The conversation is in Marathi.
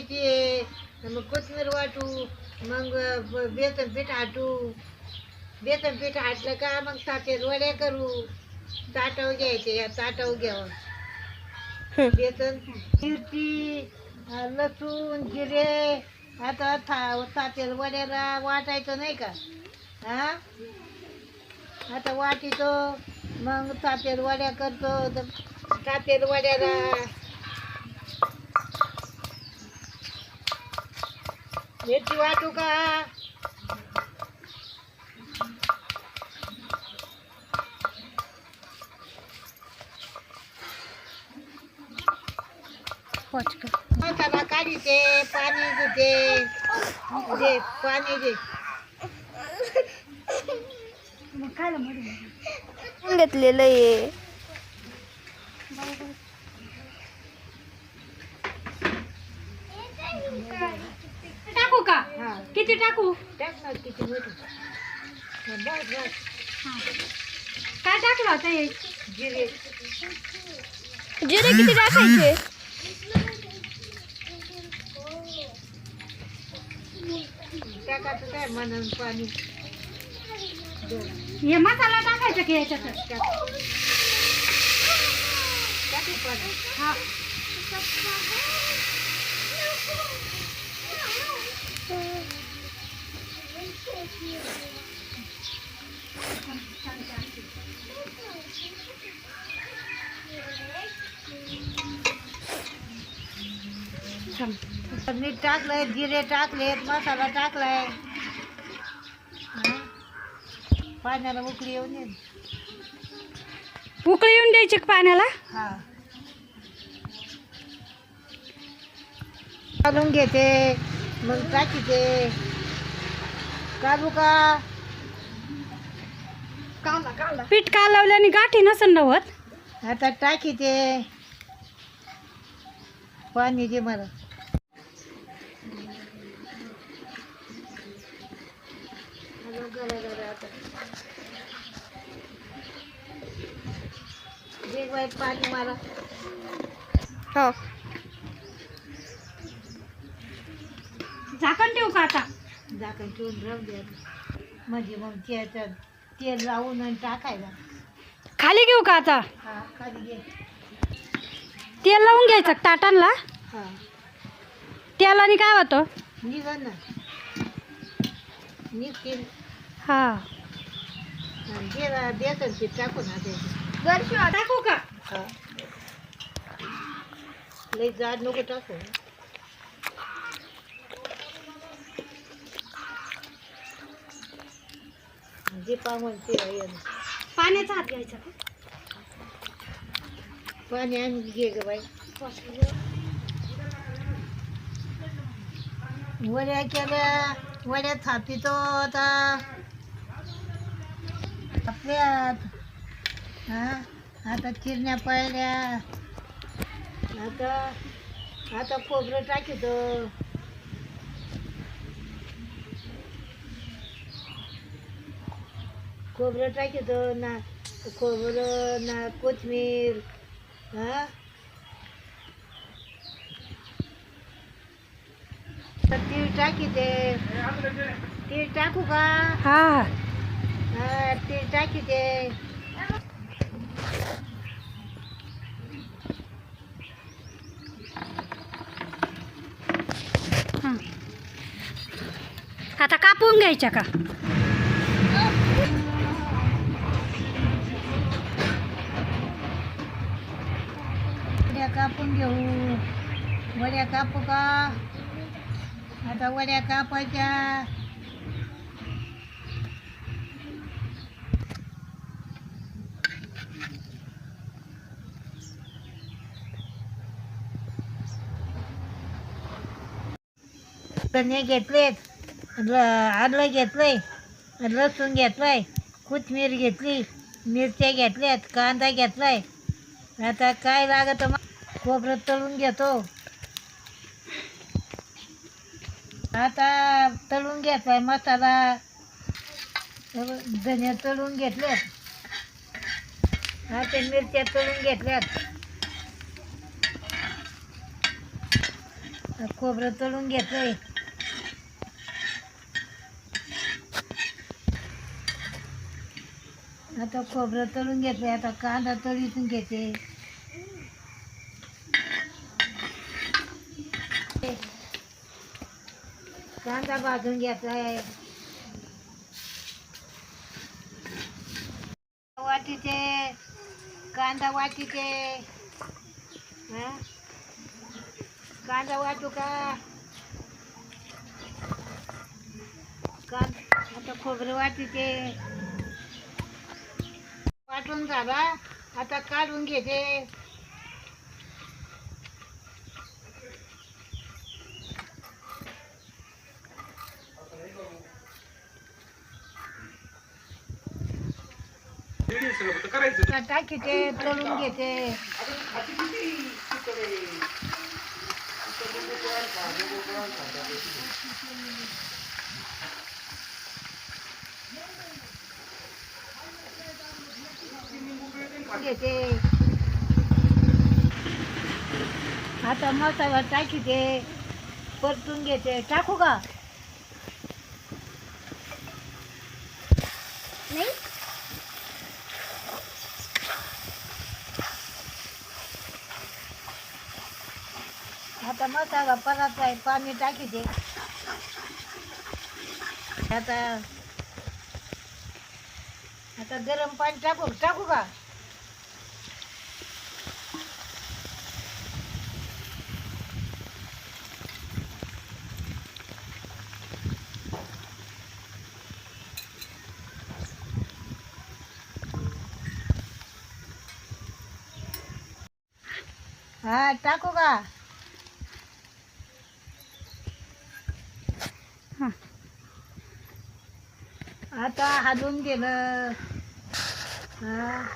आहे. मग कोथिंबीर वाटू मग बेसन पीठ आटू. बेसन पीठ आटलं का मग सातेर वड्या करू. ताटाव घ्यायचे या ताटाव घ्यावं. बेसन मिरची लसूण जिरे आता था सातेर वड्याला वाटायचं नाही का? हा? आता वाटितो मग सातेर वड्या करतो. तर सातेर वड्याला मिरची वाटू का? पाणी दे. पाणी दे. घेतलेलं आहे टाकू का हा किती टाकू? टाक ना किती मोठी बस बस काय टाकलं आता हे? जिरे जिरे किती टाकायचे? टाकायचं काय म्हणून पाणी. हे मसाला टाकायचा की याच्यात? टाक टाक हे पाणी हा. मीठ टाकलंय जिरे टाकलेत मसाला टाकलाय. हा? पाण्याला उकळी येऊन येईल उकळी येऊन द्यायची का पाण्याला? हा. घेते मग टाकीते. का? पीठ कालवल्याने गाठी नसन नव्हत आता टाकीते पाणी दे मला. पाणी मला. हो. झाकण ठेवू का आता? झाकण ठेवून राहू द्या म्हणजे मग त्याच्यात तेल लावून आणि टाकायला. खाली घेऊ का आता? हा खाली घे. तेल लावून घ्यायचं का ताटांना हा. तेलाने काय होतं? निघा ना. निघतील हा. आणि गेला बेसन पीठ टाकून आता टाकू का? लई जाड नको टाकू. जे पाहून ते. पाण्याचा हात घ्यायचा पाणी आणून घे ग बाई. वड्या केल्या वड्या थापितो आता थापल्यात. हा आता चिरण्या पळल्या. आता आता खोबरं टाकीतो. खोबरं टाकीतो ना खोबरं ना कोथमीर हा? तर तीळ टाकीते तीळ टाकू का? हा. हा तीळ टाकीते हा. आता कापून घ्यायच्या का? कापून घेऊ. वड्या कापू का? आता वड्या कापायच्या. धने घेतलेत ल आलं घेतलंय लसूण घेतलाय कोथमीर घेतली मिरच्या घेतल्यात कांदा घेतलाय. आता काय लागत मग? खोबरं तळून घेतो. आता तळून घेतलाय मसाला. धने तळून घेतल्यात. आता मिरच्या तळून घेतल्यात. खोबरं तळून घेतलंय. आता खोबरं तळून घेतलंय. आता कांदा तळीतून घेते. कांदा भाजून घ्यायचा आहे. वाटीचे कांदा वाटीचे. कांदा वाटू का? कां आता खोबरं वाटीचे. वाटून झाला. आता काढून घेते. आता टाकीते तळून घेते. घेते. आता मसाला टाकीते. परतून घेते. टाकू का? नाही आता मसाला परत आहे पाणी टाकी दे आता आता गरम पाणी टाकू टाकू का? हा टाकू का? आता हादून गेलं. हा.